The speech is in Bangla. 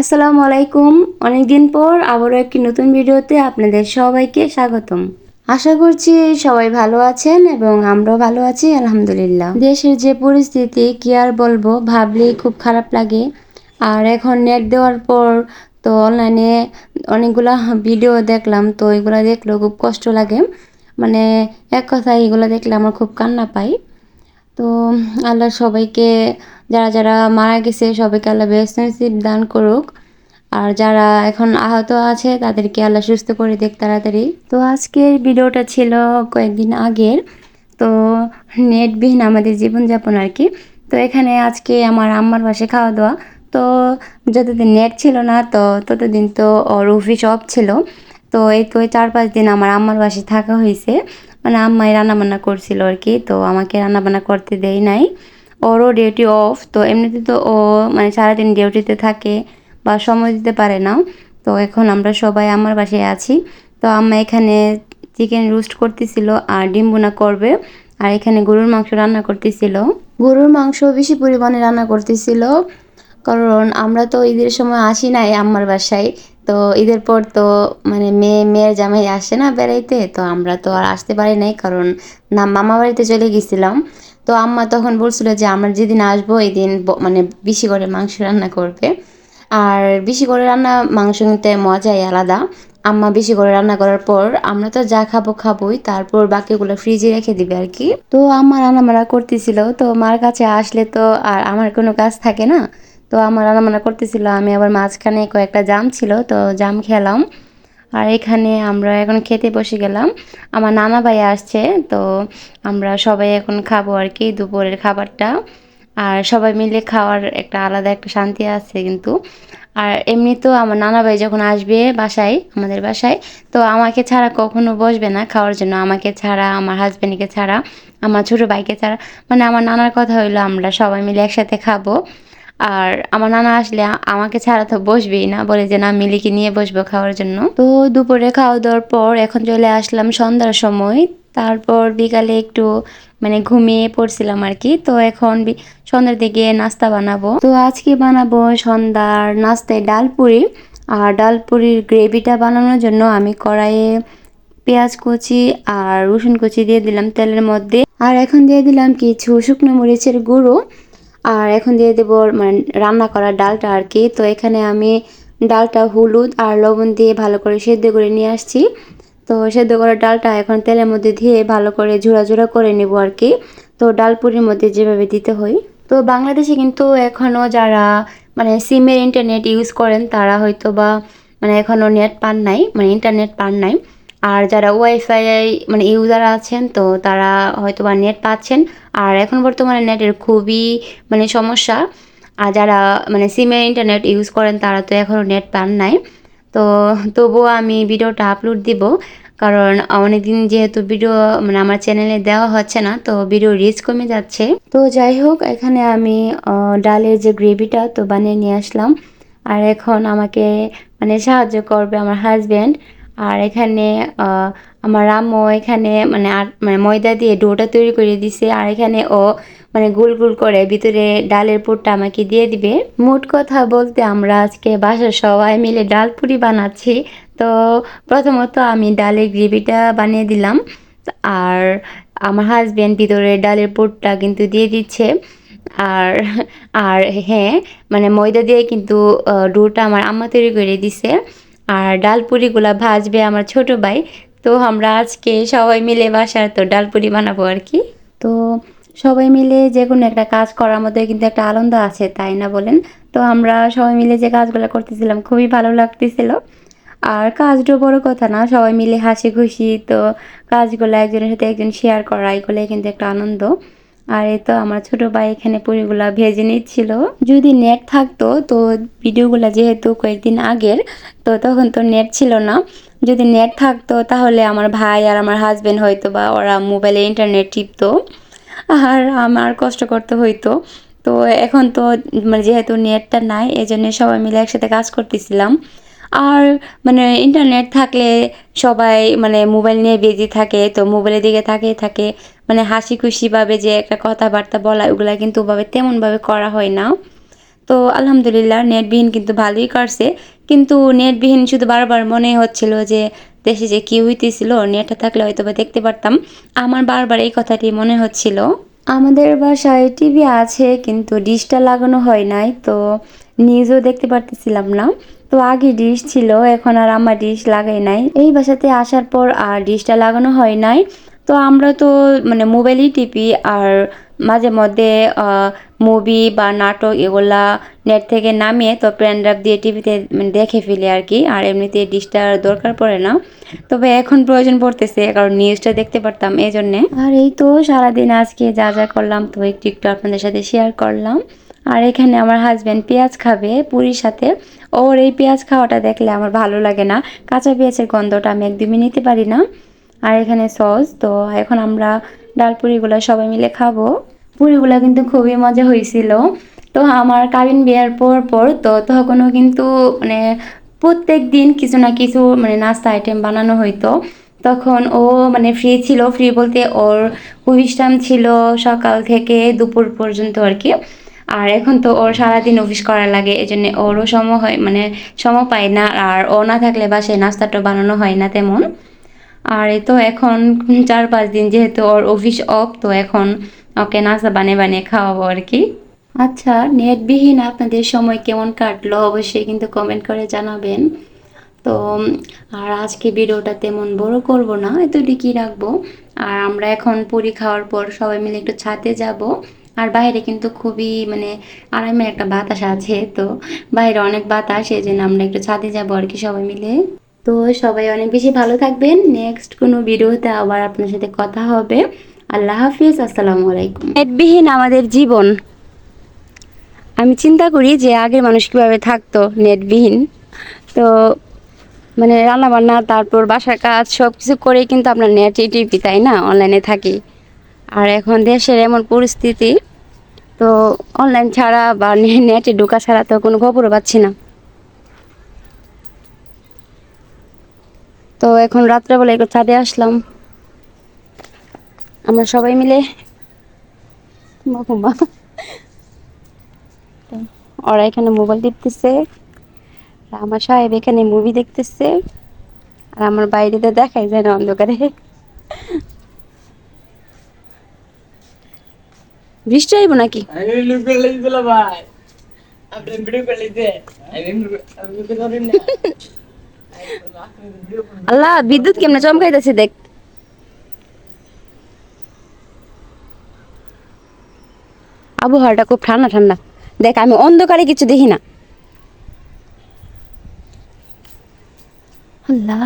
আসসালামু আলাইকুম। অনেকদিন পর আবারও একটি নতুন ভিডিওতে আপনাদের সবাইকে স্বাগতম। আশা করছি সবাই ভালো আছেন এবং আমরাও ভালো আছি, আলহামদুলিল্লাহ। দেশের যে পরিস্থিতি, কি আর বলব, ভাবলেই খুব খারাপ লাগে। আর এখন নেট দেওয়ার পর তো অনলাইনে অনেকগুলা ভিডিও দেখলাম, তো এগুলো দেখলেও খুব কষ্ট লাগে। মানে এক কথায় এগুলো দেখলে আমার খুব কান্না পাই তো আল্লাহ সবাইকে, যারা যারা মারা গেছে, সবাইকে আল্লাহ বেস্ট দান করুক। আর যারা এখন আহত আছে, তাদেরকে আল্লাহ সুস্থ করে দেখ তাড়াতাড়ি। তো আজকের ভিডিওটা ছিল কয়েকদিন আগের। তো নেটবিহীন আমাদের জীবনযাপন আর কি। তো এখানে আজকে আমার আম্মার পাশে খাওয়া দাওয়া তো যতদিন নেট ছিল না, তো ততদিন তো ওর অফিস অফ ছিল। তো এই তো চার পাঁচ দিন আমার আম্মার বাসে থাকা হয়েছে। মানে আম্মাই রান্নাবান্না করছিল আর কি, তো আমাকে রান্নাবান্না করতে দেয় নাই। ওরও ডিউটি অফ তো এমনিতে তো ও মানে সারাদিন ডিউটিতে থাকে বা সময় দিতে পারে না। তো এখন আমরা সবাই আমার বাসায় আছি। তো আম্মা এখানে চিকেন রোস্ট করতেছিল আর ডিম বোনা করবে আর এখানে গরুর মাংস রান্না করতেছিল। গরুর মাংস বেশি পরিমাণে রান্না করতেছিল, কারণ আমরা তো ঈদের সময় আসি নাই আম্মার বাসায়। তো ঈদের পর তো মানে মেয়ে, মেয়ের জামাই আসে না বেড়াইতে, তো আমরা তো আর আসতে পারি নাই কারণ না, মামা বাড়িতে চলে গেছিলাম। তো আম্মা তখন বলছিল যে আমরা যেদিন আসব এই দিন মানে বেশি করে মাংস রান্না করবে। আর বেশি করে রান্না, মাংস নিতে মজাই আলাদা। আম্মা বেশি করে রান্না করার পর আমরা তো যা খাব খাবোই, তারপর বাকিগুলো ফ্রিজে রেখে দিবে আর কি। তো আম্মা রান্না বান্না করতেছিল, তো মার কাছে আসলে তো আর আমার কোনো কাজ থাকে না। তো আমার রান্না বান্না করতেছিল, আমি আবার মাঝখানে কয়েকটা জাম ছিল, তো জাম খেলাম। আর এখানে আমরা এখন খেতে বসে গেলাম। আমার নানা ভাই আসছে, তো আমরা সবাই এখন খাব আর কি দুপুরের খাবারটা। আর সবাই মিলে খাওয়ার একটা আলাদা একটা শান্তি আছে কিন্তু। আর এমনি তো আমার নানা ভাই যখন আসবে বাসায়, আমাদের বাসায়, তো আমাকে ছাড়া কখনো বসবে না খাওয়ার জন্য। আমাকে ছাড়া, আমার হাজব্যান্ডকে ছাড়া, আমার ছোটো ভাইকে ছাড়া। মানে আমার নানার কথা হইল আমরা সবাই মিলে একসাথে খাব। আর আমার নানা আসলে আমাকে ছাড়া তো বসবেই না, বলে যে না, মিলিকে নিয়ে বসবো খাওয়ার জন্য। তো দুপুরে খাওয়া দাওয়ার পর এখন চলে আসলাম সন্ধ্যার সময়। তারপর বিকালে একটু মানে ঘুমিয়ে পড়ছিলাম আর কি তো এখন সন্ধ্যার দিকে নাস্তা বানাবো। তো আজকে বানাবো সন্ধ্যার নাস্তায় ডাল পুরি। আর ডাল পুরির গ্রেভিটা বানানোর জন্য আমি কড়াইয়ে পেঁয়াজ কুচি আর রসুন কুচি দিয়ে দিলাম তেলের মধ্যে। আর এখন দিয়ে দিলাম কিছু শুকনো মরিচের গুঁড়ো। আর এখন দিয়ে দেব মানে রান্না করা ডালটা আর কি। তো এখানে আমি ডালটা হলুদ আর লবণ দিয়ে ভালো করে সেদ্ধ করে নিয়ে আসছি। তো সেদ্ধ করা ডালটা এখন তেলের মধ্যে দিয়ে ভালো করে ঝুড়া ঝুড়া করে নেব আর কি। তো ডাল পুরির মধ্যে যেভাবে দিতে হয়। তো বাংলাদেশে কিন্তু এখনও যারা মানে সিমের ইন্টারনেট ইউজ করেন, তারা হয়তো বা মানে এখনও নেট পান নাই মানে ইন্টারনেট পান নাই। আর যারা ওয়াইফাই মানে ইউজার আছেন, তো তারা হয়তো বা নেট পাচ্ছেন। আর এখন বর্তমানে নেটের খুবই মানে সমস্যা। আর যারা মানে সিমে ইন্টারনেট ইউজ করেন, তারা তো এখনও নেট পান নাই। তো তবুও আমি ভিডিওটা আপলোড দিব। কারণ অনেকদিন যেহেতু ভিডিও মানে আমার চ্যানেলে দেওয়া হচ্ছে না, তো ভিডিও রিচ কমে যাচ্ছে। তো যাই হোক, এখানে আমি ডালের যে গ্রেভিটা, তো বানিয়ে নিয়ে আসলাম। আর এখন আমাকে মানে সাহায্য করবে আমার হাজব্যান্ড আর এখানে আমার আম্মু এখানে মানে মানে ময়দা দিয়ে ডোটা তৈরি করে দিছে। আর এখানে ও মানে গোল গোল করে ভিতরে ডালের পুরটা আমাকে দিয়ে দিবে। মোট কথা বলতে আমরা আজকে বাসার সবাই মিলে ডাল পুরি বানাচ্ছি। তো প্রথমত আমি ডালের গ্রেভিটা বানিয়ে দিলাম। আর আমার হাজব্যান্ড ভিতরে ডালের পুরটা কিন্তু দিয়ে দিচ্ছে। আর আর হ্যাঁ মানে ময়দা দিয়ে কিন্তু ডোটা আমার আম্মা তৈরি করে দিছে। আর ডাল পুরিগুলা ভাজবে আমার ছোট ভাই। তো আমরা আজকে সবাই মিলে বাসার তো ডাল পুরি বানাবো আর কি। তো সবাই মিলে যে কোনো একটা কাজ করার মধ্যে কিন্তু একটা আনন্দ আছে, তাই না বলেন? তো আমরা সবাই মিলে যে কাজগুলো করতেছিলাম খুবই ভালো লাগতেছিল। আর কাজটা বড় কথা না, সবাই মিলে হাসি খুশি তো কাজগুলো একজনের সাথে একজন শেয়ার করা, এগুলোই কিন্তু একটা আনন্দ। আর এই তো আমার ছোট ভাই এখানে পুরিগুলা ভেজে নিচ্ছিল। যদি নেট থাকতো, তো ভিডিওগুলো যেহেতু কয়েকদিন আগের, তো তখন তো নেট ছিল না। যদি নেট থাকতো, তাহলে আমার ভাই আর আমার হাজবেন্ড হয়তো বা ওরা মোবাইলে ইন্টারনেট টিপতো। আর আমার কষ্ট করতে হইতো। তো এখন তো মানে যেহেতু নেটটা নাই এই জন্য সবাই মিলে একসাথে কাজ করতেছিলাম। আর মানে ইন্টারনেট থাকলে সবাই মানে মোবাইল নিয়ে বিজি থাকে, তো মোবাইলের দিকে থাকে থাকে মানে হাসি খুশিভাবে যে একটা কথাবার্তা বলা, ওগুলা কিন্তু ওভাবে তেমনভাবে করা হয় না। তো আলহামদুলিল্লাহ নেটবিহীন কিন্তু ভালোই কাটছে কিন্তু নেটবিহীন শুধু বারবার মনে হচ্ছিল যে দেশে যে কি হইতেছিল নেটটা থাকলে হয়তো বা দেখতে পারতাম। আমার বারবার এই কথাটি মনে হচ্ছিল। আমাদের বাসায় টিভি আছে, কিন্তু ডিশটা লাগানো হয় নাই, তো নিউজও দেখতে পারতেছিলাম না। তো আগে ডিশ ছিল, এখন আর আমার ডিশ লাগাই নাই। এই বাসাতে আসার পর আর ডিশটা লাগানো হয় নাই। তো আমরা তো মানে মোবাইলই টিপি আর মাঝে মধ্যে মুভি বা নাটক এগুলা নেট থেকে নামিয়ে তো পেন ড্রাইভ দিয়ে টিভিতে মানে দেখে ফেলি আর কি। আর এমনিতে ডিশটার দরকার পড়ে না। তবে এখন প্রয়োজন পড়তেছে, কারণ নিউজটা দেখতে পারতাম এই জন্যে আর এই তো সারাদিন আজকে যা যা করলাম তো একটু একটু আপনাদের সাথে শেয়ার করলাম। আর এখানে আমার হাজব্যান্ড পেঁয়াজ খাবে পুরীর সাথে। ওর এই পেঁয়াজ খাওয়াটা দেখলে আমার ভালো লাগে না। কাঁচা পেঁয়াজের গন্ধটা আমি একদমই নিতে পারি না। আর এখানে সস, তো এখন আমরা ডাল পুরিগুলো সবাই মিলে খাব। পুরিগুলো কিন্তু খুবই মজা হয়েছিল তো আমার কাবিন বিয়ার পর পর, তো তখনও কিন্তু মানে প্রত্যেক দিন কিছু না কিছু মানে নাস্তা আইটেম বানানো হইতো। তখন ও মানে ফ্রি ছিল ফ্রি বলতে ওর টাইম ছিল সকাল থেকে দুপুর পর্যন্ত আর কি। আর এখন তো ওর সারাদিন অফিস করা লাগে এই জন্য ওরও সম হয় মানে সময় পায় না, আর ও না থাকলে বা সে নাস্তাটা বানানো হয় না তেমন। আর এ তো এখন চার পাঁচ দিন যেহেতু ওর অফিস অফ তো এখন ওকে নাস্তা বানিয়ে বানিয়ে খাওয়াবো আর কি। আচ্ছা নেটবিহীন আপনাদের সময় কেমন কাটলো অবশ্যই কিন্তু কমেন্ট করে জানাবেন। তো, আর আজকে ভিডিওটা তেমন বড় করব না, এতটুকুই রাখব। আর আমরা এখন পুরি খাওয়ার পর সবাই মিলে একটু ছাদে যাব। আর বাইরে কিন্তু খুবই মানে আরামের একটা বাতাস আছে, তো বাইরে অনেক বাতাস, এই জন্য আমরা একটু ছাদে যাব আর কি সবাই মিলে। তো সবাই অনেক বেশি ভালো থাকবেন। নেক্সট কোনো ভিডিওতে আবার আপনার সাথে কথা হবে। আল্লাহ হাফিজ, আসসালামু আলাইকুম। নেটবিহীন আমাদের জীবন। আমি চিন্তা করি যে আগের মানুষ কীভাবে থাকতো নেটবিহীন। তো মানে রান্না বান্না তারপর বাসার কাজ সব কিছু করে কিন্তু আপনার নেট টিপি তাই না? অনলাইনে থাকি। আর এখন দেশের এমন পরিস্থিতি তো অনলাইন ছাড়া বা নেটে ঢোকা ছাড়া তো কোনো খবরও পাচ্ছি না। তো এখন রাত্রেবেলা একটু ছাদে আসলাম। আমরা সবাই মিলে ওরা এখানে মোবাইল টিপতেছে আর আমার সাহেব এখানে মুভি দেখতেছে, আর আমার বাইরেতে দেখাই যায় না অন্ধকারে বৃষ্টি আইব নাকি আমি লুক করে দিলাম ভাই আপনি ভিডিও করে দিতে আমি আমি ভিডিও করি না আল্লাহ, বিদ্যুৎ কেমনে চমকাইতেছে দেখ। আবহাওয়াটা খুব ঠান্ডা ঠান্ডা। দেখ, আমি অন্ধকারে কিছু দেখি না। আল্লাহ।